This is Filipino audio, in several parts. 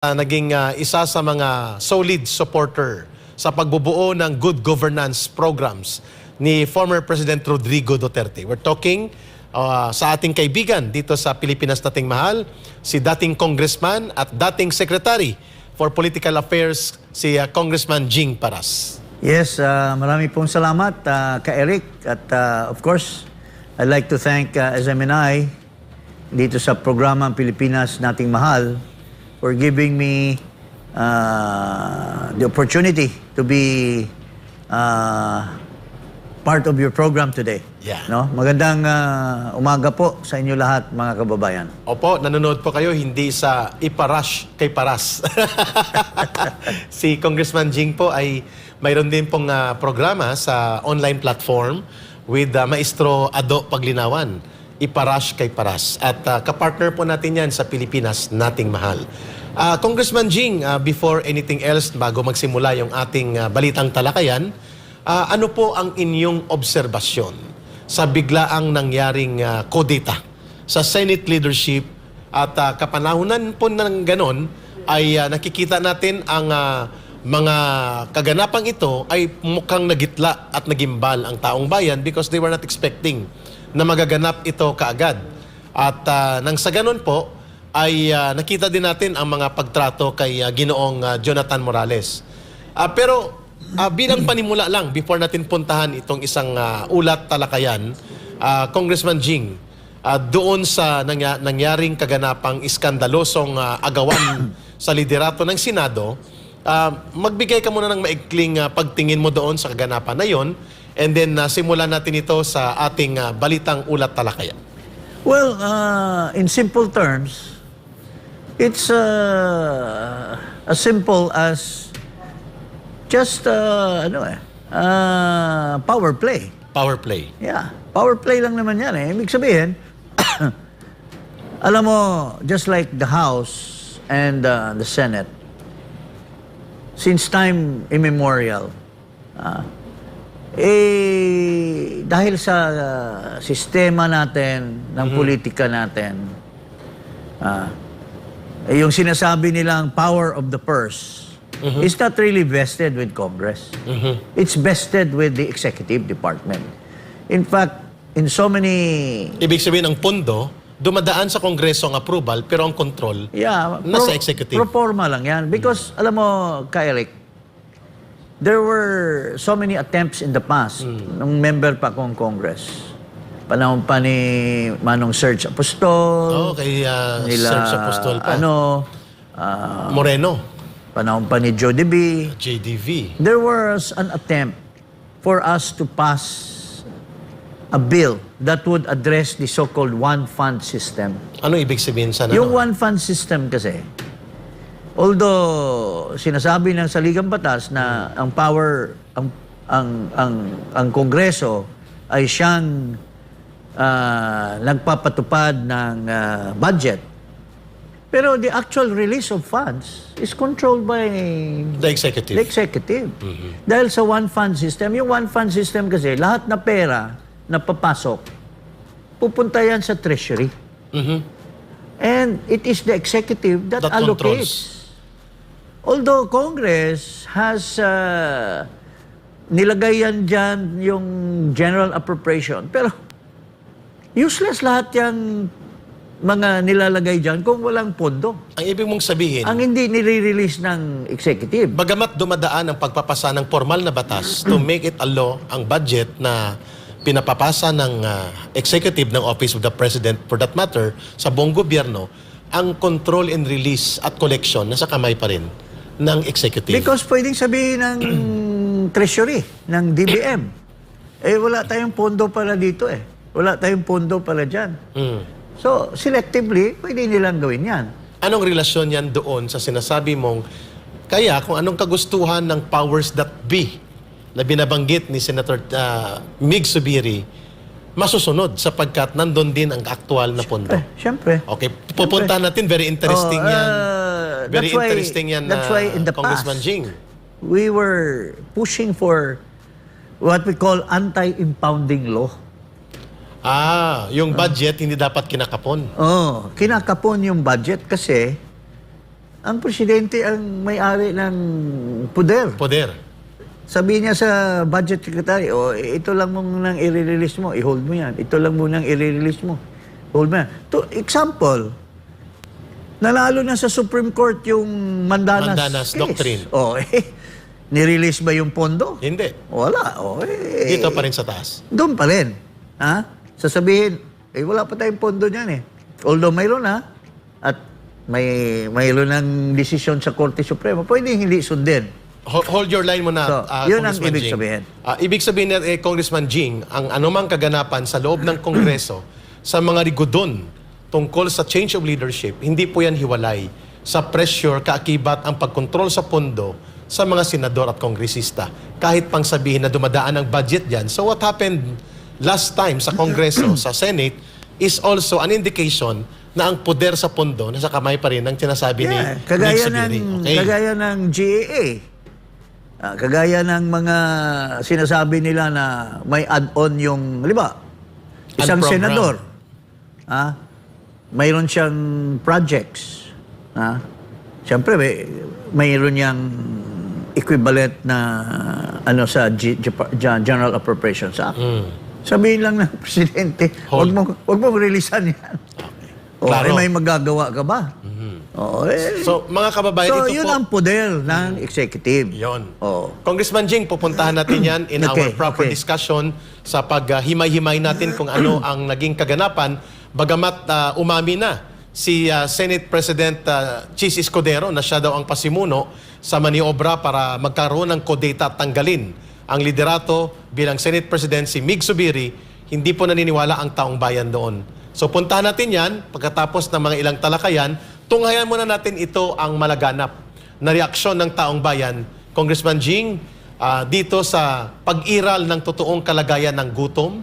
uh, naging uh, isa sa mga solid supporter sa pagbubuo ng good governance programs ni former President Rodrigo Duterte. We're talking uh, sa ating kaibigan dito sa Pilipinas nating mahal, si dating congressman at dating secretary for political affairs si uh, Congressman Jing Paras. Yes, uh, marami pong salamat uh, ka Eric at uh, of course I'd like to thank uh, SMNI dito sa programang Pilipinas Nating Mahal for giving me uh, the opportunity to be uh, part of your program today. Yeah. No? Magandang uh, umaga po sa inyo lahat mga kababayan. Opo, nanonood po kayo hindi sa iparush kay Paras. si Congressman Jing po ay mayroon din pong ah, programa sa online platform with ah, Maestro Ado Paglinawan. Iparush kay Paras. At ah, kapartner po natin yan sa Pilipinas Nating Mahal. Ah, Congressman Jing, ah, before anything else, bago magsimula yung ating ah, balitang talakayan, ah, ano po ang inyong obserbasyon sa biglaang nangyaring ah, kodeta sa Senate leadership at uh, kapanahunan po ng ganon ay ah, nakikita natin ang ah, mga kaganapang ito ay mukhang nagitla at nagimbal ang taong bayan because they were not expecting na magaganap ito kaagad. At ah, nang sa ganon po ay ah, nakita din natin ang mga pagtrato kay ah, Ginoong ah, Jonathan Morales. Ah, pero ah, bilang panimula lang before natin puntahan itong isang ah, ulat talakayan, ah, Congressman Jing, ah, doon sa nangya- nangyaring kaganapang iskandalosong ah, agawan sa liderato ng Senado, ah, magbigay ka muna ng maikling ah, pagtingin mo doon sa kaganapan na yon and then ah, simulan natin ito sa ating ah, balitang ulat talakayan. Well, uh, in simple terms, it's uh, as simple as just uh, ano eh, uh, power play. Power play. Yeah, power play lang naman yan eh. Ibig sabihin, alam mo, just like the House and uh, the Senate, since time immemorial, ah, eh, dahil sa uh, sistema natin, ng politika natin, ah, eh, yung sinasabi nilang power of the purse is not really vested with Congress. It's vested with the executive department. In fact, in so many Ibig sabihin ang pondo, dumadaan sa Kongreso ang approval pero ang control Yeah, Nasa executive. Pro forma lang yan. Because, alam mo, ka Eric, there were so many attempts in the past nung member pa kong Congress. Panahon pa ni Manong Serge Oh, Apostol. kay ah, nila, Serge Apostol pa. Ano, ah, Moreno, panahon pa ni Joe DB. JDV. There was an attempt for us to pass a bill that would address the so-called one fund system. Ano ibig sabihin sa Yung ano? one fund system kasi, although sinasabi ng saligang batas na ang power, ang, ang, ang, ang Kongreso ay siyang ah, nagpapatupad ng ah, budget. Pero the actual release of funds is controlled by The executive. the executive. Dahil sa one fund system, yung one fund system kasi, lahat na pera na papasok, pupunta yan sa treasury. Mhm. And it is the executive that, That allocates. Although Congress has uh, nilagay yan dyan yung general appropriation, pero useless lahat yung mga nilalagay dyan kung walang pondo. Ang ibig mong sabihin, Ang hindi nire-release ng executive. bagamat dumadaan ang pagpapasa ng formal na batas to make it a law ang budget na pinapapasa ng ah, executive ng Office of the President for that matter sa buong gobyerno, ang control and release at collection nasa kamay pa rin ng executive. Because pwedeng sabihin ng treasury, ng DBM, eh wala tayong pondo para dito eh. Wala tayong pondo para dyan. Mm. So, selectively, pwede nilang gawin yan. Anong relasyon yan doon sa sinasabi mong kaya kung anong kagustuhan ng powers that be na binabanggit ni Senator ah, Mig Subiri masusunod sapagkat nandun din ang aktual na pondo. Eh, syempre. Okay, pupuntahan natin. Very interesting Oh, yan. uh, Very that's why- interesting yan that's why in the Congressman past, Jing. We were pushing for what we call anti-impounding law. Ah, yung budget hindi dapat kinakapon. Oh, kinakapon yung budget kasi ang presidente ang may-ari ng puder. Poder. Sabi niya sa budget secretary, oh, ito lang mo nang i-release mo, i-hold mo yan. Ito lang mo nang i-release mo. Hold mo yan. To, example, nanalo na sa Supreme Court yung Mandanas, Mandanas case. Doctrine. Oh, eh, nirelease ba yung pondo? Hindi. Wala. Oh, eh, Dito pa rin sa taas. doon pa rin. Ha? Sasabihin, eh wala pa tayong pondo niyan eh. Although mayroon ha, at may mayroon ng desisyon sa Korte Suprema, pwede hindi sundin. Ho- Hold your line muna, So, ah, yun ang ibig Jing. sabihin. Ah, ibig sabihin na, eh, Congressman Jing, ang anumang kaganapan sa loob ng Kongreso sa mga rigudon tungkol sa change of leadership, hindi po yan hiwalay sa pressure, kaakibat ang pagkontrol sa pondo sa mga senador at kongresista. Kahit pang sabihin na dumadaan ang budget dyan. So what happened last time sa Kongreso, sa Senate, is also an indication na ang poder sa pondo nasa kamay pa rin ng sinasabi ni Yeah, kagaya Nick ng. Okay. kagaya ng GAA. Ah, kagaya ng mga sinasabi nila na may add-on yung, halimbawa, isang Unprogrammed. senador. Ah, mayroon siyang projects. Ah, Siyempre, may, mayroon niyang equivalent na ano sa G- G- General Appropriations Act. Sabihin lang ng presidente, wag Hmm. Mo wag mo releasean yan. O, Klaro. eh, may magagawa ka ba? Oo, eh, So, mga kababayan, so, ito yun po. ang poder ng executive. Yon. Oo. Congressman Jing, pupuntahan natin yan in our Okay, proper okay. discussion sa paghimay-himay natin kung ano ang naging kaganapan. Bagamat ah, umami na si ah, Senate President uh, Chis Escudero na siya daw ang pasimuno sa maniobra para magkaroon ng kodeta at tanggalin ang liderato bilang Senate President si Mig Subiri, hindi po naniniwala ang taong bayan doon. So puntahan natin yan pagkatapos ng mga ilang talakayan. Tunghayan muna natin ito ang malaganap na reaksyon ng taong bayan. Congressman Jing, ah, dito sa pag-iral ng totoong kalagayan ng gutom,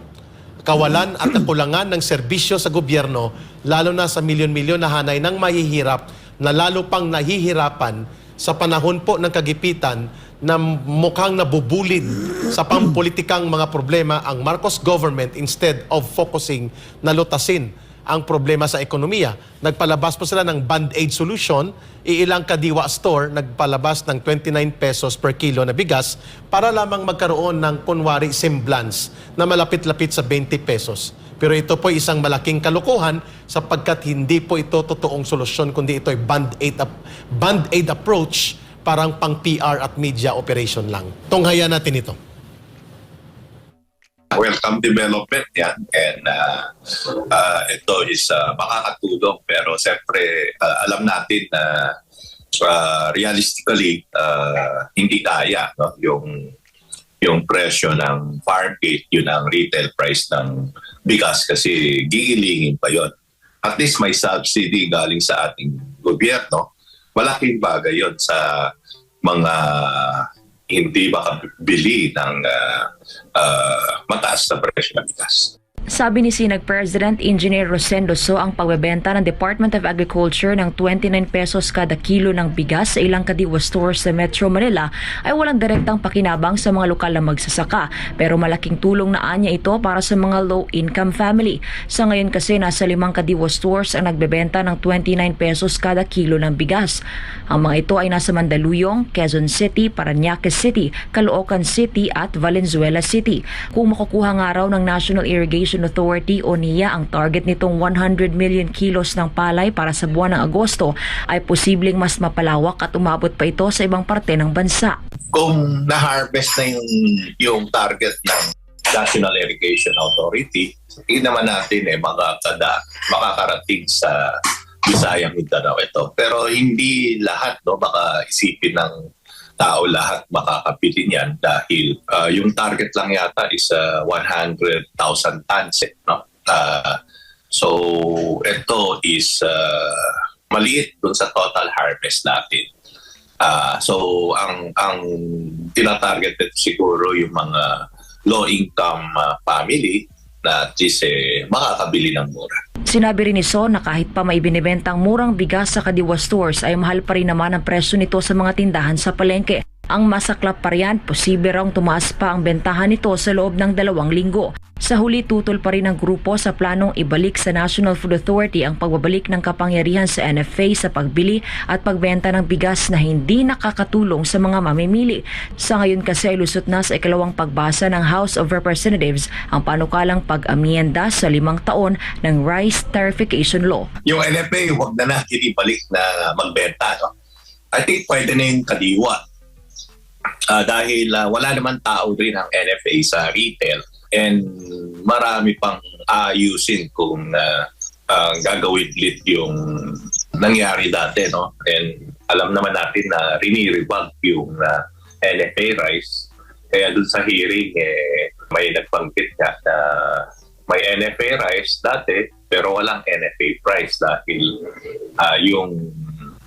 kawalan at kakulangan ng serbisyo sa gobyerno, lalo na sa milyon-milyon na hanay ng mahihirap na lalo pang nahihirapan sa panahon po ng kagipitan na mukhang nabubulid sa pampolitikang mga problema ang Marcos government instead of focusing na lutasin ang problema sa ekonomiya. Nagpalabas po sila ng band-aid solution, iilang kadiwa store nagpalabas ng 29 pesos per kilo na bigas para lamang magkaroon ng kunwari semblance na malapit-lapit sa 20 pesos. Pero ito po isang malaking kalokohan sapagkat hindi po ito totoong solusyon kundi ito ay band-aid, band-aid approach parang pang PR at media operation lang. Tunghayan natin ito. Welcome development yan. And uh, uh, ito is uh, makakatulong. Pero siyempre uh, alam natin na uh, realistically uh, hindi kaya no? yung yung presyo ng farm gate yun ang retail price ng bigas. Kasi gigilingin pa yon at least may subsidy galing sa ating gobyerno. Malaking bagay yon sa mga hindi makabili ng uh, uh, mataas na presyo ng bigas. Sabi ni Sinag President Engineer Rosendo So ang pagbebenta ng Department of Agriculture ng 29 pesos kada kilo ng bigas sa ilang kadiwa stores sa Metro Manila ay walang direktang pakinabang sa mga lokal na magsasaka pero malaking tulong na anya ito para sa mga low-income family. Sa ngayon kasi nasa limang kadiwa stores ang nagbebenta ng 29 pesos kada kilo ng bigas. Ang mga ito ay nasa Mandaluyong, Quezon City, Parañaque City, Caloocan City at Valenzuela City. Kung makukuha nga raw ng National Irrigation Authority o NIA ang target nitong 100 million kilos ng palay para sa buwan ng Agosto ay posibleng mas mapalawak at umabot pa ito sa ibang parte ng bansa. Kung na-harvest na yung, yung target ng National Irrigation Authority, tingnan naman natin eh, makakada, makakarating sa Bisayang Mindanao ito. Pero hindi lahat, no, baka isipin ng tao lahat makakabili niyan dahil uh, yung target lang yata is uh, 100,000 tons. Eh, no? Uh, so, ito is uh, maliit dun sa total harvest natin. Ah, so ang ang tinatarget siguro yung mga low income ah, family na at eh, makakabili ng mura. Sinabi rin ni Son na kahit pa may binibentang murang bigas sa kadiwa stores ay mahal pa rin naman ang presyo nito sa mga tindahan sa palengke. Ang masaklap pa riyan, posible raw tumaas pa ang bentahan nito sa loob ng dalawang linggo. Sa huli, tutol pa rin ang grupo sa planong ibalik sa National Food Authority ang pagbabalik ng kapangyarihan sa NFA sa pagbili at pagbenta ng bigas na hindi nakakatulong sa mga mamimili. Sa ngayon kasi ay lusot na sa ikalawang pagbasa ng House of Representatives ang panukalang pag-amienda sa limang taon ng Rice Tarification Law. Yung NFA, huwag na natin ibalik na magbenta. I think pwede na yung kadiwa. Ah, dahil ah, wala naman tao rin ang NFA sa retail and marami pang ayusin kung uh, gagawin ulit yung nangyari dati. No? And alam naman natin na riniribag yung ah, NFA rice. Kaya dun sa hearing, eh, may nagbanggit ka na may NFA rice dati pero walang NFA price dahil ah, yung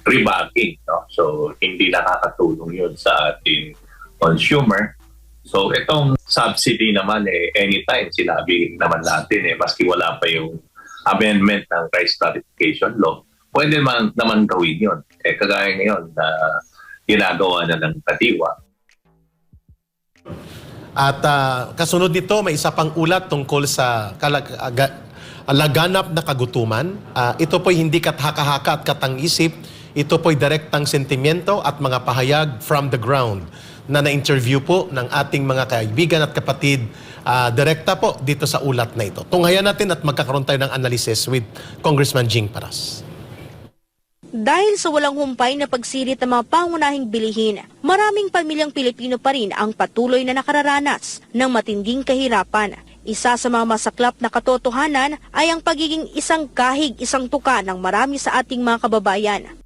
rebagging. No? So, hindi nakakatulong yun sa ating consumer. So, itong subsidy naman, eh, anytime sinabi naman natin, eh, maski wala pa yung amendment ng price clarification law, pwede man, naman gawin yun. Eh, kagaya ngayon na ginagawa na ng katiwa. At ah, kasunod nito, may isa pang ulat tungkol sa kalag- aga- laganap na kagutuman. Ah, ito po'y hindi kathaka-haka at katang-isip. Ito po'y direktang sentimiento at mga pahayag from the ground na na-interview po ng ating mga kaibigan at kapatid ah, direkta po dito sa ulat na ito. Tunghayan natin at magkakaroon tayo ng analysis with Congressman Jing Paras. Dahil sa walang humpay na pagsirit ng mga pangunahing bilihin, maraming pamilyang Pilipino pa rin ang patuloy na nakararanas ng matinding kahirapan. Isa sa mga masaklap na katotohanan ay ang pagiging isang kahig isang tuka ng marami sa ating mga kababayan.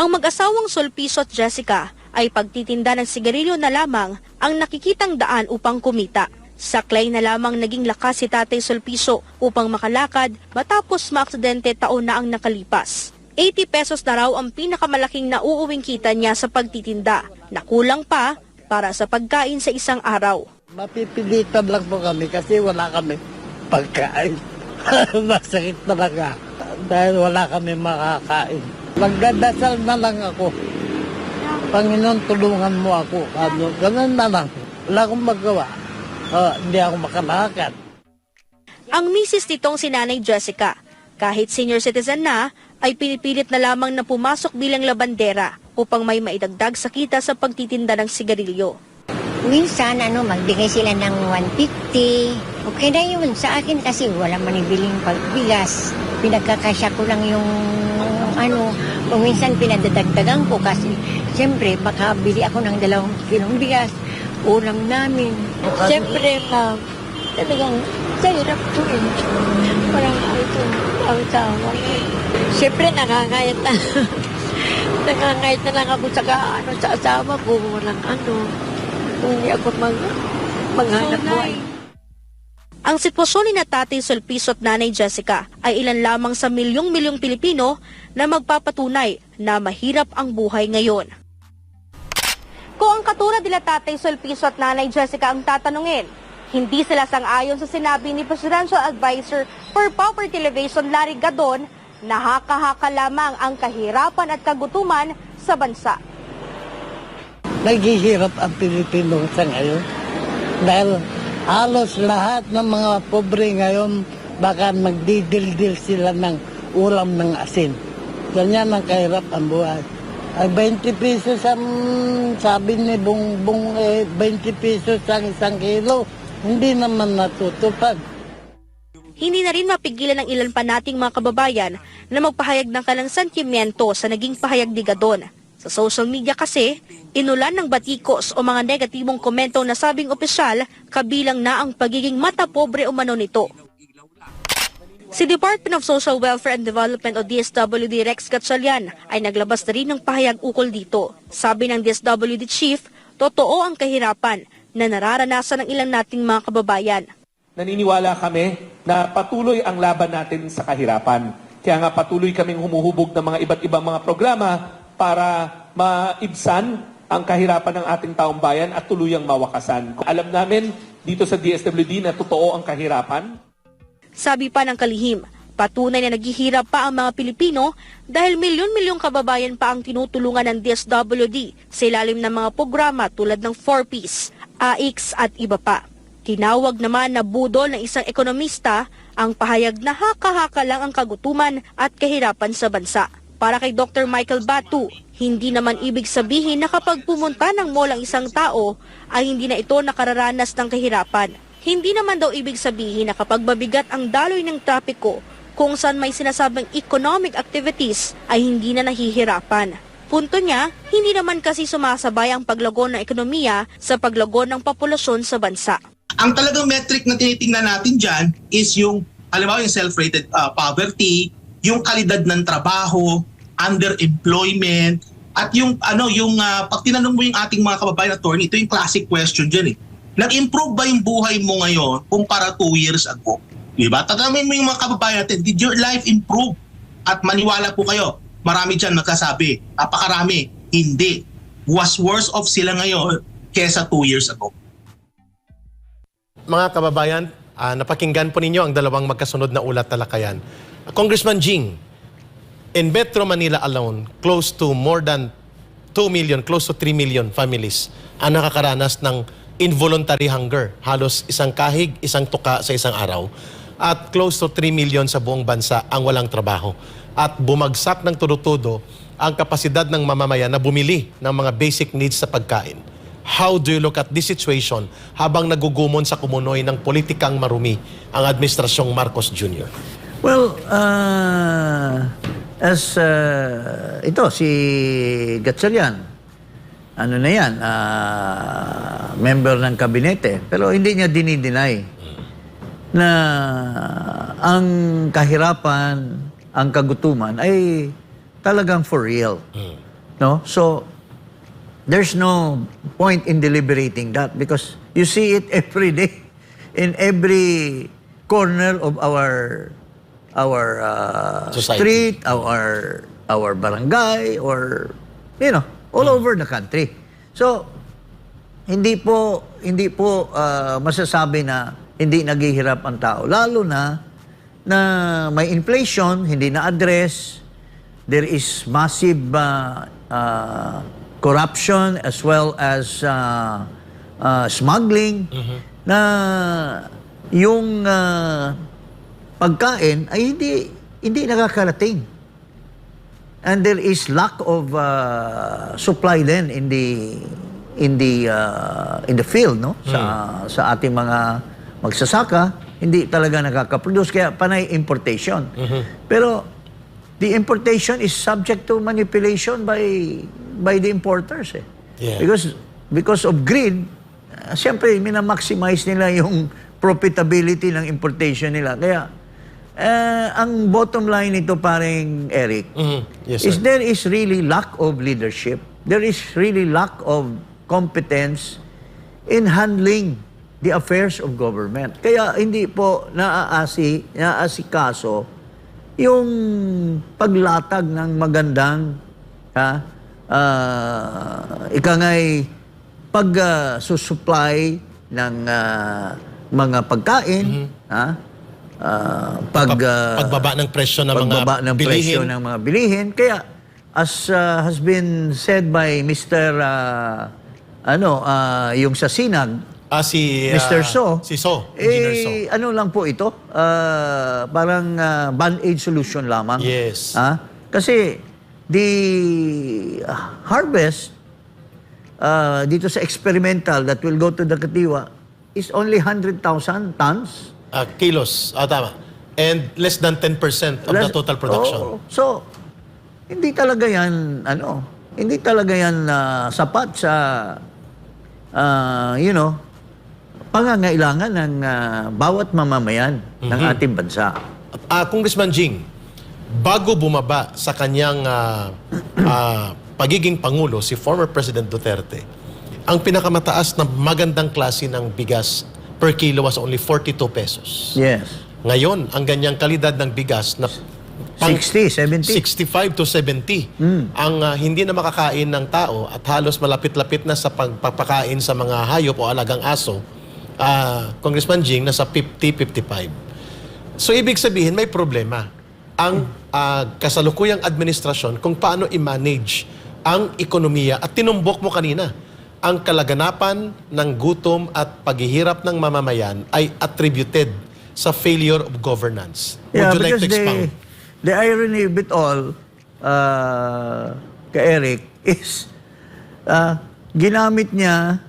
Ang mag-asawang Solpiso at Jessica ay pagtitinda ng sigarilyo na lamang ang nakikitang daan upang kumita. Saklay na lamang naging lakas si Tatay Solpiso upang makalakad matapos maaksidente taon na ang nakalipas. 80 pesos na raw ang pinakamalaking nauuwing kita niya sa pagtitinda, na kulang pa para sa pagkain sa isang araw. Mapipilitan lang po kami kasi wala kami pagkain. Masakit talaga dahil wala kami makakain. Magdadasal na lang ako. Panginoon, tulungan mo ako. Ano, ganun na lang. Wala akong magawa. Ah, hindi ako makalakad. Ang misis nitong si Nanay Jessica, kahit senior citizen na, ay pinipilit na lamang na pumasok bilang labandera upang may maidagdag sa kita sa pagtitinda ng sigarilyo. Minsan, ano, magbigay sila ng 150. Okay na yun sa akin kasi wala man ibiling pagbigas. Pinagkakasya ko lang yung, ano, kung minsan pinadadagdagan ko kasi, siyempre, baka bili ako ng dalawang kilong bigas. Ulam namin. Siyempre, ma'am, talagang sa hirap ko eh. Parang ito, ang tawa. Siyempre, nakakayat na. nakakayat na lang ako sa, ano, sa asawa ko. Walang ano. Kung hindi ako mag, maghanap buhay. Ang sitwasyon ni Tatay Sulpiso at Nanay Jessica ay ilan lamang sa milyong-milyong Pilipino na magpapatunay na mahirap ang buhay ngayon. Kung ang katulad nila Tatay Sulpiso at Nanay Jessica ang tatanungin, hindi sila sang-ayon sa sinabi ni Presidential Advisor for Poverty Elevation Larry Gadon na haka-haka lamang ang kahirapan at kagutuman sa bansa. Naghihirap ang Pilipino sa ngayon. Dahil halos lahat ng mga pobre ngayon baka magdidildil sila ng ulam ng asin. Ganyan ang kahirap ang buhay. Ay 20 pesos ang sabi ni Bongbong eh, 20 pesos ang isang kilo. Hindi naman natutupad. Hindi na rin mapigilan ng ilan pa nating mga kababayan na magpahayag ng kalang sentimiento sa naging pahayag ni Gadon. Sa social media kasi, inulan ng batikos o mga negatibong komento na sabing opisyal kabilang na ang pagiging mata pobre umano nito. Si Department of Social Welfare and Development o DSWD Rex Gatchalian ay naglabas na rin ng pahayag ukol dito. Sabi ng DSWD Chief, totoo ang kahirapan na nararanasan ng ilang nating mga kababayan. Naniniwala kami na patuloy ang laban natin sa kahirapan. Kaya nga patuloy kaming humuhubog ng mga iba't ibang mga programa para maibsan ang kahirapan ng ating taong bayan at tuluyang mawakasan. Alam namin dito sa DSWD na totoo ang kahirapan. Sabi pa ng kalihim, Patunay na naghihirap pa ang mga Pilipino dahil milyon-milyong kababayan pa ang tinutulungan ng DSWD sa ilalim ng mga programa tulad ng 4Ps, AIX at iba pa. Tinawag naman na budol ng isang ekonomista ang pahayag na haka-haka lang ang kagutuman at kahirapan sa bansa. Para kay Dr. Michael Batu, hindi naman ibig sabihin na kapag pumunta ng mall ang isang tao ay hindi na ito nakararanas ng kahirapan. Hindi naman daw ibig sabihin na kapag mabigat ang daloy ng trapiko kung saan may sinasabing economic activities ay hindi na nahihirapan. Punto niya, hindi naman kasi sumasabay ang paglago ng ekonomiya sa paglago ng populasyon sa bansa. ang talagang metric na tinitingnan natin dyan is yung, halimbawa yung self-rated uh, poverty, yung kalidad ng trabaho, underemployment, at yung ano yung uh, pag tinanong mo yung ating mga kababayan attorney, ito yung classic question dyan eh. Nag-improve ba yung buhay mo ngayon kumpara two years ago? Di ba? Tatanungin mo yung mga kababayan natin, did your life improve? At maniwala po kayo, marami dyan magkasabi, napakarami, hindi. Was worse off sila ngayon kesa two years ago. Mga kababayan, ah, napakinggan po ninyo ang dalawang magkasunod na ulat talakayan. Congressman Jing, in Metro Manila alone, close to more than 2 million, close to 3 million families ang nakakaranas ng involuntary hunger. Halos isang kahig, isang tuka sa isang araw. At close to 3 million sa buong bansa ang walang trabaho. At bumagsak ng tudo-tudo ang kapasidad ng mamamayan na bumili ng mga basic needs sa pagkain. How do you look at this situation habang nagugumon sa kumunoy ng politikang marumi ang administrasyong Marcos Jr.? Well, uh, as uh, ito, si Gatchalian, ano na yan, uh, member ng kabinete, pero hindi niya dinideny na ang kahirapan, ang kagutuman ay talagang for real. No? So, there's no point in deliberating that because you see it every day in every corner of our our uh, Society. street, our our barangay or you know, all over the country. So hindi po hindi po uh, masasabi na hindi naghihirap ang tao lalo na na may inflation, hindi na address, there is massive uh, uh, corruption as well as uh, uh, smuggling na yung uh, pagkain ay hindi hindi nakakarating. And there is lack of uh, supply then in the in the uh, in the field no sa sa ating mga magsasaka hindi talaga nakaka-produce kaya panay importation. Pero the importation is subject to manipulation by by the importers eh. Yeah. Because because of greed, uh, siyempre minamaximize nila yung profitability ng importation nila. Kaya eh, ang bottom line nito paring Eric Mhm. Yes, is sir. there is really lack of leadership. There is really lack of competence in handling the affairs of government. Kaya hindi po naaasi, naaasikaso yung paglatag ng magandang ha, ah, ika nga'y pag ah, susupply ng ah, mga pagkain, ha? Ah, pag ah, pagbaba ng presyo ng mga ng presyo bilihin. ng mga bilihin. Kaya, as uh, has been said by Mr. uh, ano, uh, yung sa Sinag, Ah, si ah, Mr. So, Si So, Engineer So. eh, ano lang po ito? Uh, parang uh, band-aid solution lamang. Yes. Ha? Kasi, the uh, harvest uh, dito sa experimental that will go to the Katiwa is only 100,000 tons. Ah, kilos. Ah, tama. And less than 10% of the total production. Oo. So, hindi talaga yan, ano, hindi talaga yan ah, sapat sa, ah, you know, pangangailangan ng ah, bawat mamamayan ng ating bansa. Ah, Congressman Jing, bago bumaba sa kanyang ah, ah, pagiging pangulo si former President Duterte, ang pinakamataas na magandang klase ng bigas per kilo was only 42 pesos. Yes. Ngayon, ang ganyang kalidad ng bigas na pang- 60, 70. 65 to 70 ang ah, hindi na makakain ng tao at halos malapit-lapit na sa pagpapakain sa mga hayop o alagang aso, ah, Congressman Jing, nasa 50-55. So ibig sabihin may problema ang ah, kasalukuyang administrasyon kung paano i-manage ang ekonomiya at tinumbok mo kanina ang kalaganapan ng gutom at paghihirap ng mamamayan ay attributed sa failure of governance. Yeah, Would you like to expound? the, the irony of it all, uh, ka-Eric, is uh, ginamit niya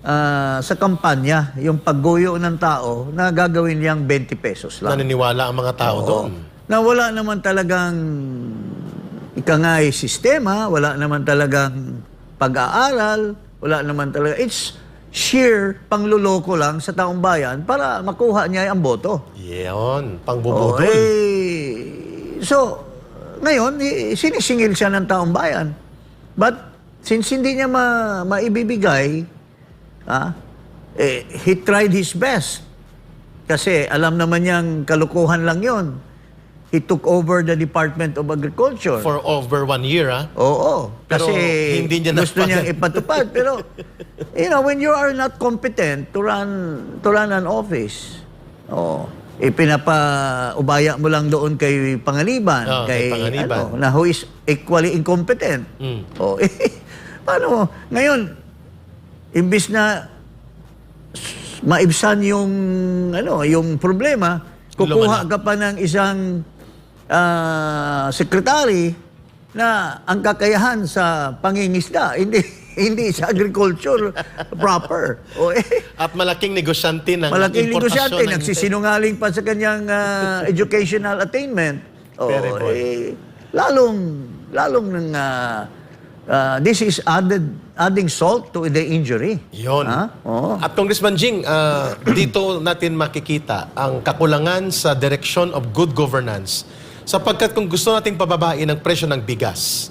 uh, sa kampanya yung pagguyo ng tao na gagawin niyang 20 pesos lang. Naniniwala ang mga tao Oo. doon. Na wala naman talagang ika nga eh, sistema, wala naman talagang pag-aaral, wala naman talaga. It's sheer pangluloko lang sa taong bayan para makuha niya ang boto. Yun, Oh, pangbubudol. eh, so, ngayon, eh, sinisingil siya ng taong bayan. But, since hindi niya ma maibibigay, ah, eh, he tried his best. Kasi alam naman niyang kalukuhan lang yon. He took over the Department of Agriculture. For over one year, ah. Oo. Pero Kasi hindi niya gusto niyang ipatupad. Pero, you know, when you are not competent to run, to run an office, oh, ipinapa-ubaya mo lang doon kay Pangaliban, Oo, kay kay, Pangaliban. ano, na who is equally incompetent. Mm. Oh, eh, paano? Ngayon, imbis na maibsan yung ano, yung problema, kukuha ka pa ng isang ah, sekretary na ang kakayahan sa pangingisda, hindi hindi sa agriculture proper. O eh, At malaking negosyante ng malaking negosyante, ng- nagsisinungaling pa sa kanyang ah, educational attainment. O, Very good. eh, lalong, lalong nang, ah, ah, this is added, adding salt to the injury. Yun. Ha? Oo. At Congressman Jing, ah, dito natin makikita ang kakulangan sa direction of good governance sapagkat kung gusto nating pababain ang presyo ng bigas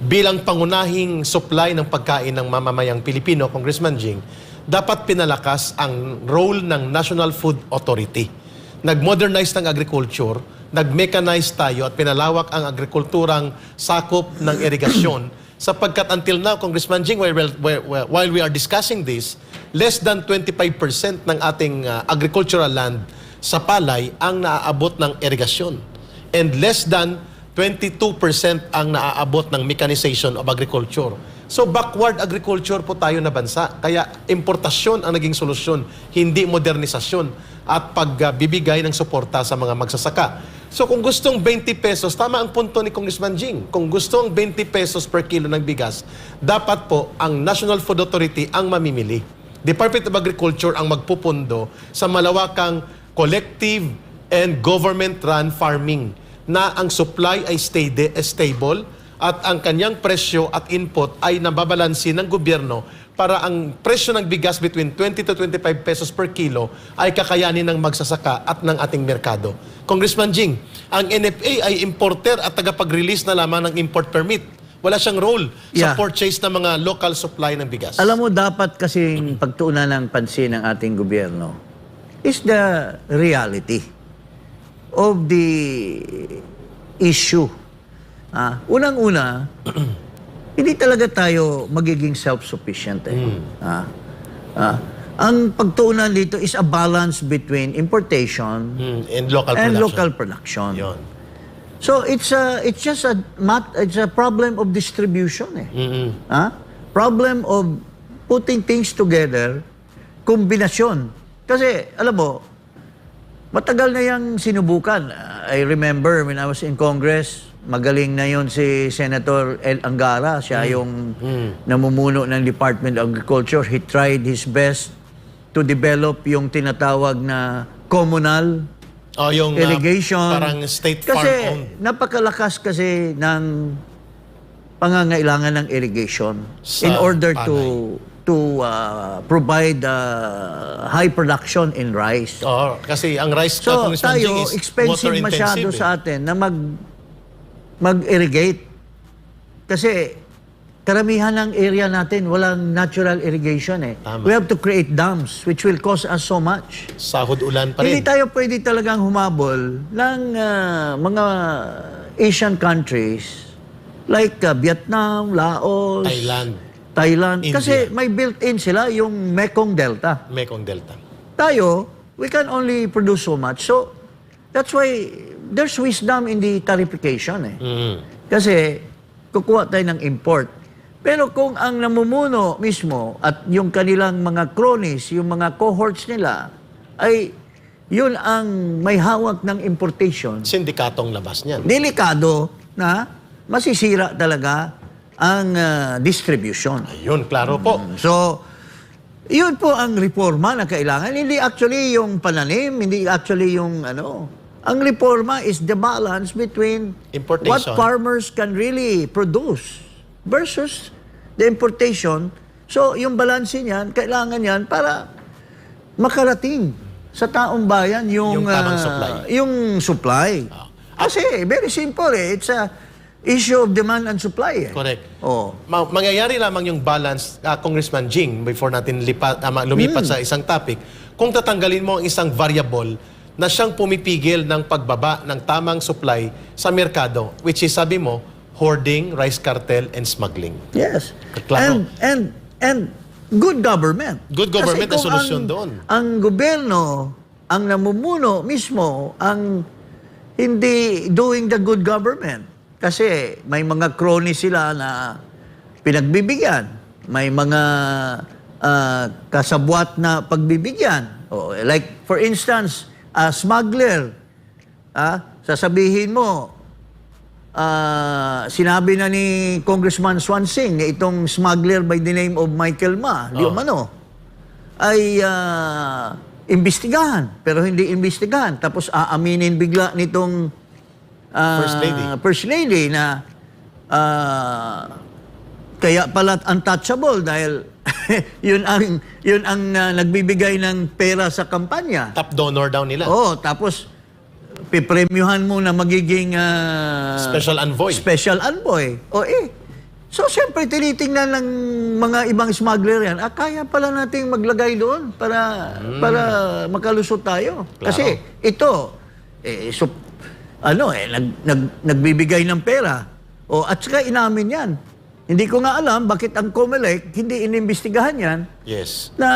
bilang pangunahing supply ng pagkain ng mamamayang Pilipino, Congressman Jing, dapat pinalakas ang role ng National Food Authority. Nag-modernize ng agriculture, nag-mechanize tayo at pinalawak ang agrikulturang sakop ng irigasyon sapagkat until now, Congressman Jing, while, while, we are discussing this, less than 25% ng ating uh, agricultural land sa palay ang naaabot ng irigasyon. And less than 22% ang naaabot ng mechanization of agriculture. So backward agriculture po tayo na bansa. Kaya importasyon ang naging solusyon, hindi modernisasyon at pagbibigay ng suporta sa mga magsasaka. So kung gustong 20 pesos, tama ang punto ni Congressman Jing. Kung gustong 20 pesos per kilo ng bigas, dapat po ang National Food Authority ang mamimili. Department of Agriculture ang magpupundo sa malawakang collective and government-run farming na ang supply ay stade, stable at ang kanyang presyo at input ay nababalansin ng gobyerno para ang presyo ng bigas between 20 to 25 pesos per kilo ay kakayanin ng magsasaka at ng ating merkado. Congressman Jing, ang NFA ay importer at tagapag-release na lamang ng import permit. Wala siyang role sa Yeah. purchase ng mga local supply ng bigas. Alam mo, dapat kasing pagtuunan ng pansin ng ating gobyerno is the reality of the issue. Ah, unang-una, hindi talaga tayo magiging self-sufficient. Eh. Ah, ah, ang pagtuunan dito is a balance between importation Mm, and local and production. local production. Yun. So it's a it's just a mat, it's a problem of distribution eh. Mm-mm. Ha? Problem of putting things together, kombinasyon. Kasi alam mo, matagal na yang sinubukan. I remember when I was in Congress, magaling na yon si Senator El Angara. Siya yung namumuno ng Department of Agriculture. He tried his best to develop yung tinatawag na communal Oh, yung uh, irrigation. parang state kasi farm-owned. napakalakas kasi ng pangangailangan ng irrigation Sa in order to palay. To uh, provide uh, high production in rice. Oo, kasi ang rice So tayo is expensive masyado eh. sa atin na mag mag-irrigate. Kasi karamihan ng area natin walang natural irrigation eh. Tama. We have to create dams which will cost us so much. Sahod ulan pa Hindi rin. tayo pwede talagang humabol ng ah, mga Asian countries like ah, Vietnam, Laos, Thailand, Thailand. India. Kasi may built-in sila yung Mekong Delta. Mekong Delta. Tayo, we can only produce so much. So, That's why there's wisdom in the tarification eh. Mm. Kasi kukuha tayo ng import. Pero kung ang namumuno mismo at yung kanilang mga cronies, yung mga cohorts nila, ay yun ang may hawak ng importation, Sindikatong labas niyan. delikado na masisira talaga ang ah, distribution. Ayun, klaro po. So, yun po ang reforma na kailangan. Hindi actually yung pananim, hindi actually yung ano. Ang reforma is the balance between what farmers can really produce versus the importation. So, yung balance niyan, kailangan yan para makarating sa taong bayan yung, Yung ah, supply. Yung supply. Ah. Kasi, very simple eh. It's a issue of demand and supply eh. Correct. Oh. Ma- mangyayari lamang yung balance, ah, Congressman Jing, before natin lipat, ah, ma- lumipat Hmm. sa isang topic, kung tatanggalin mo ang isang variable na siyang pumipigil ng pagbaba ng tamang supply sa merkado, which is, sabi mo, hoarding, rice cartel, and smuggling. Yes. Klaro. And, and, and good government. Good government Kasi ang solusyon ang, doon. Ang gobyerno, ang namumuno mismo, ang hindi doing the good government. Kasi may mga cronies sila na pinagbibigyan. May mga ah, kasabwat na pagbibigyan. O, like, for instance, a smuggler, ah, sasabihin mo, Ah, sinabi na ni Congressman Swansing na itong smuggler by the name of Michael Ma, di Oh. umano, ay ah, imbestigahan, pero hindi imbestigahan. Tapos aaminin bigla nitong ah, First lady. First lady na ah, kaya pala untouchable dahil yun ang yun ang ah, nagbibigay ng pera sa kampanya. Top donor daw nila. Oh, tapos pipremyuhan mo na magiging ah, Special envoy. Special envoy. O eh. So, siyempre, tinitingnan ng mga ibang smuggler yan, ah, kaya pala nating maglagay doon para, para makalusot tayo. Klaro. Kasi ito, eh, so, ano eh, nag, nag, nagbibigay ng pera. O, at saka inamin yan. Hindi ko nga alam bakit ang COMELEC hindi inimbestigahan yan Yes. na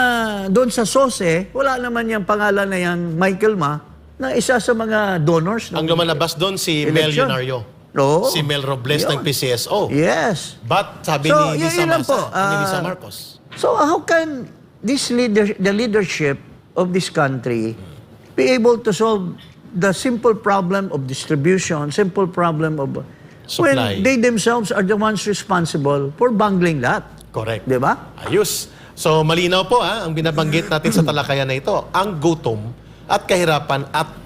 doon sa SOSE, wala naman yung pangalan na yung Michael Ma na isa sa mga donors. ng Ang lumalabas doon si Mel. Yunario. Oo. Si Mel Robles ng Yun. PCSO. Yes. But sabi So, ni Lisa Masa, po. ni Lisa Ah, Marcos, So how can this leader, the leadership of this country be able to solve the simple problem of distribution, simple problem of Supply. when they themselves are the ones responsible for bungling that. correct. Di ba? Ayos. So malinaw po ah, ang binabanggit natin sa talakayan na ito, ang gutom at kahirapan at